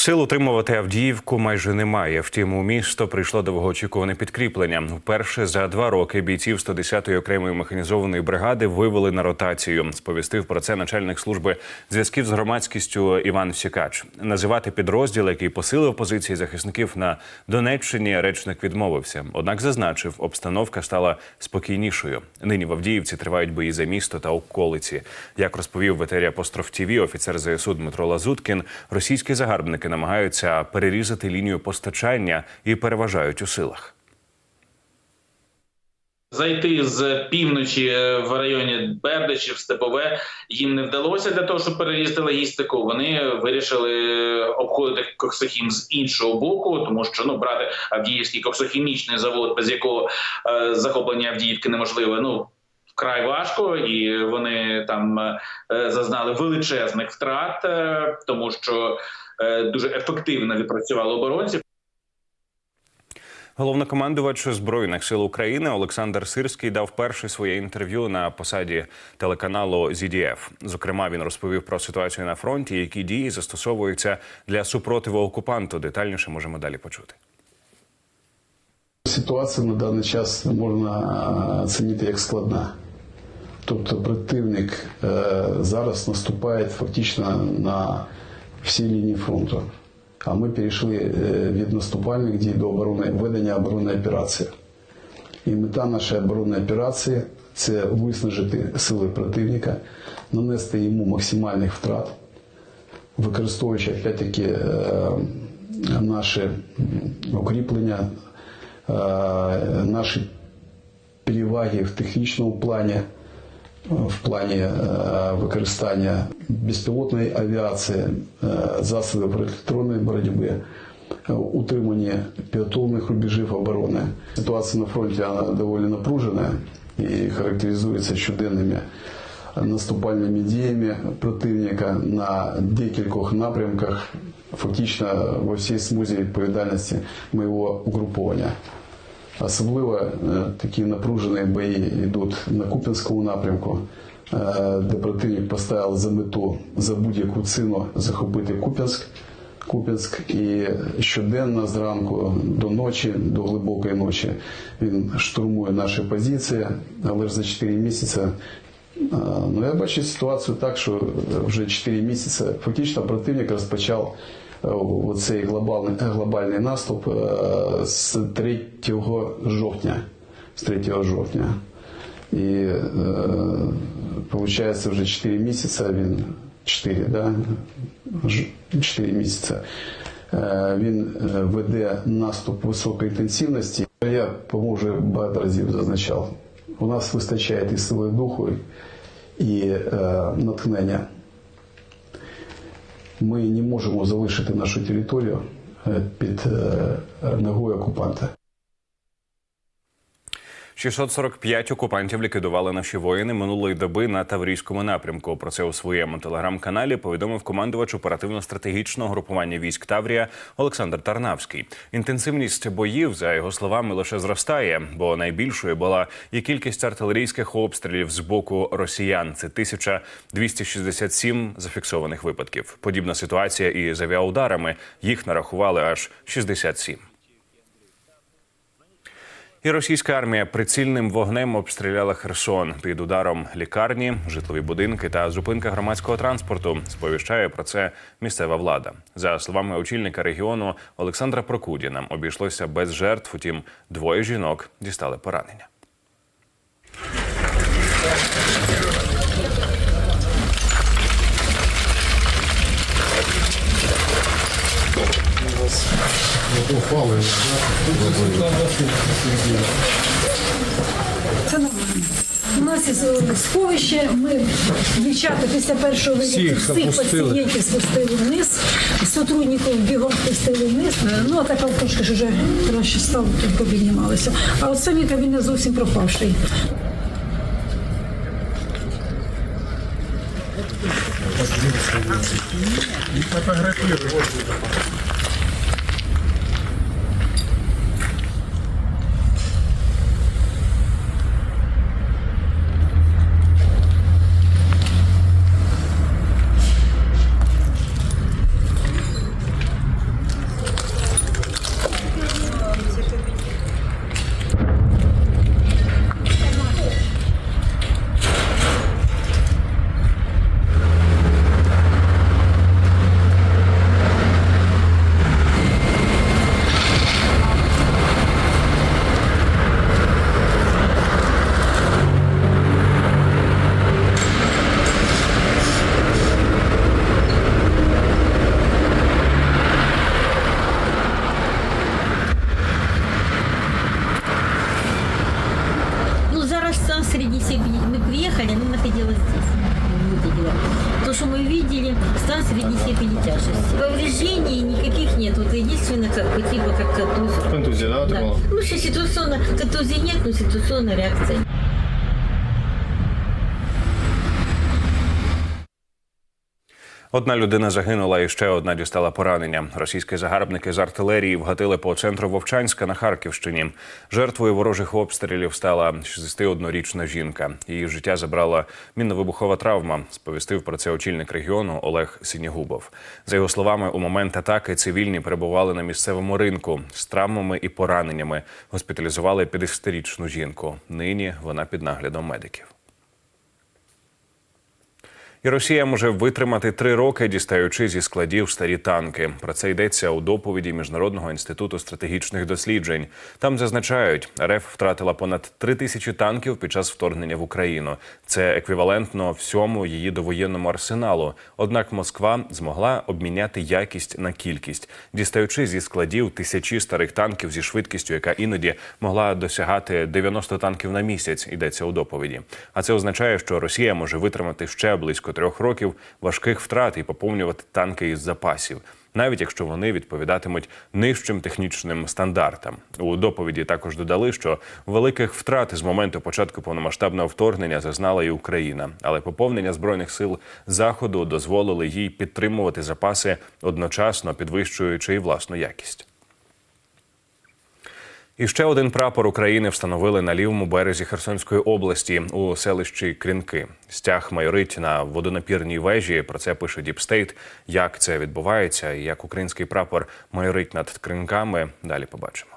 Сил утримувати Авдіївку майже немає. Втім, у місто прийшло довгоочікуване підкріплення. Вперше за два роки бійців 110-ї окремої механізованої бригади вивели на ротацію. Сповістив про це начальник служби зв'язків з громадськістю Іван Сікач. Називати підрозділ, який посилив позиції захисників на Донеччині, речник відмовився. Однак зазначив, обстановка стала спокійнішою. Нині в Авдіївці тривають бої за місто та околиці. Як розповів в етері Апостроф ТІВІ офіцер ЗСУ Дмитро Лазуткін, російські загарбники намагаються перерізати лінію постачання і переважають у силах. Зайти з півночі в районі Бердичів, Степове їм не вдалося для того, щоб перерізати логістику. Вони вирішили обходити коксохім з іншого боку, тому що ну брати Авдіївський коксохімічний завод, без якого е, захоплення Авдіївки неможливе. Ну вкрай важко, і вони там е, зазнали величезних втрат, е, тому що е, дуже ефективно відпрацювали оборонці. Головнокомандувач збройних сил України Олександр Сирський дав перше своє інтерв'ю на посаді телеканалу ZDF. Зокрема, він розповів про ситуацію на фронті, які дії застосовуються для супротиву окупанту. Детальніше можемо далі почути. Ситуація на даний час можна оцінити як складна. Тобто противник е, зараз наступає фактично на всі лінії фронту. А ми перейшли е, від наступальних дій до оборони, ведення оборонної операції. І мета нашої оборонної операції це виснажити сили противника, нанести йому максимальних втрат, використовуючи опять-таки е, наші укріплення, е, наші переваги в технічному плані, в плані е, використання безпілотної авіації, е, засобів електронної боротьби, е, утримання підготовлених рубежів оборони. Ситуація на фронті вона доволі напружена і характеризується щоденними наступальними діями противника на декількох напрямках, фактично во всій смузі відповідальності моєго угруповання. Особливо е, такі напружені бої йдуть на Куп'янському напрямку, е, де противник поставив за мету за будь-яку ціну захопити Куп'янськ. Куп'янськ і щоденно зранку до ночі, до глибокої ночі він штурмує наші позиції, але ж за 4 місяці. е, Ну, я бачу ситуацію так, що вже 4 місяці фактично противник розпочав е, оцей глобальний, глобальний наступ е, з 3 жовтня. З 3 жовтня. І виходить, вже 4 місяці він 4, да? 4 місяці. Е, Він е, веде наступ високої інтенсивності. Я, по-моєму, багато разів зазначав. У нас вистачає і сили духу, і е, натхнення. Ми не можемо залишити нашу територію е, під е, ногою окупанта. 645 окупантів ліквідували наші воїни минулої доби на Таврійському напрямку. Про це у своєму телеграм-каналі повідомив командувач оперативно-стратегічного групування військ Таврія Олександр Тарнавський. Інтенсивність боїв, за його словами, лише зростає, бо найбільшою була і кількість артилерійських обстрілів з боку росіян. Це 1267 зафіксованих випадків. Подібна ситуація і з авіаударами. Їх нарахували аж 67. І російська армія прицільним вогнем обстріляла Херсон під ударом лікарні, житлові будинки та зупинка громадського транспорту. Сповіщає про це місцева влада. За словами очільника регіону Олександра Прокудіна, обійшлося без жертв. Утім, двоє жінок дістали поранення. опалення. Це. У нас є е, сховище, ми дівчата після першого виліту всіх пацієнтів спустили вниз, сотрудників бігом спустили вниз. Е, ну, а така трошки ж вже краще стало, тут піднімалися. А от самі кабінет зовсім пропавший. Фотографируй. поехали, ну, здесь. Ну, это. То, что мы видели, стан средней степени тяжести. Повреждений никаких нет. Вот единственное, как бы, типа, как контузия. Контузия, да, да. Ну, сейчас ситуационно, контузии нет, но ситуационная реакция. Одна людина загинула і ще одна дістала поранення. Російські загарбники з артилерії вгатили по центру Вовчанська на Харківщині. Жертвою ворожих обстрілів стала 61-річна жінка. Її життя забрала мінно-вибухова травма. Сповістив про це очільник регіону Олег Сінігубов. За його словами, у момент атаки цивільні перебували на місцевому ринку з травмами і пораненнями. Госпіталізували 50-річну жінку. Нині вона під наглядом медиків. І Росія може витримати три роки, дістаючи зі складів старі танки. Про це йдеться у доповіді Міжнародного інституту стратегічних досліджень. Там зазначають, РФ втратила понад три тисячі танків під час вторгнення в Україну. Це еквівалентно всьому її довоєнному арсеналу. Однак Москва змогла обміняти якість на кількість, дістаючи зі складів тисячі старих танків зі швидкістю, яка іноді могла досягати 90 танків на місяць. Йдеться у доповіді. А це означає, що Росія може витримати ще близько трьох років важких втрат і поповнювати танки із запасів. Навіть якщо вони відповідатимуть нижчим технічним стандартам, у доповіді також додали, що великих втрат з моменту початку повномасштабного вторгнення зазнала і Україна, але поповнення збройних сил заходу дозволили їй підтримувати запаси одночасно підвищуючи і власну якість. І ще один прапор України встановили на лівому березі Херсонської області у селищі Крінки. Стяг майорить на водонапірній вежі. Про це пише Діпстейт. Як це відбувається і як український прапор майорить над кринками. Далі побачимо.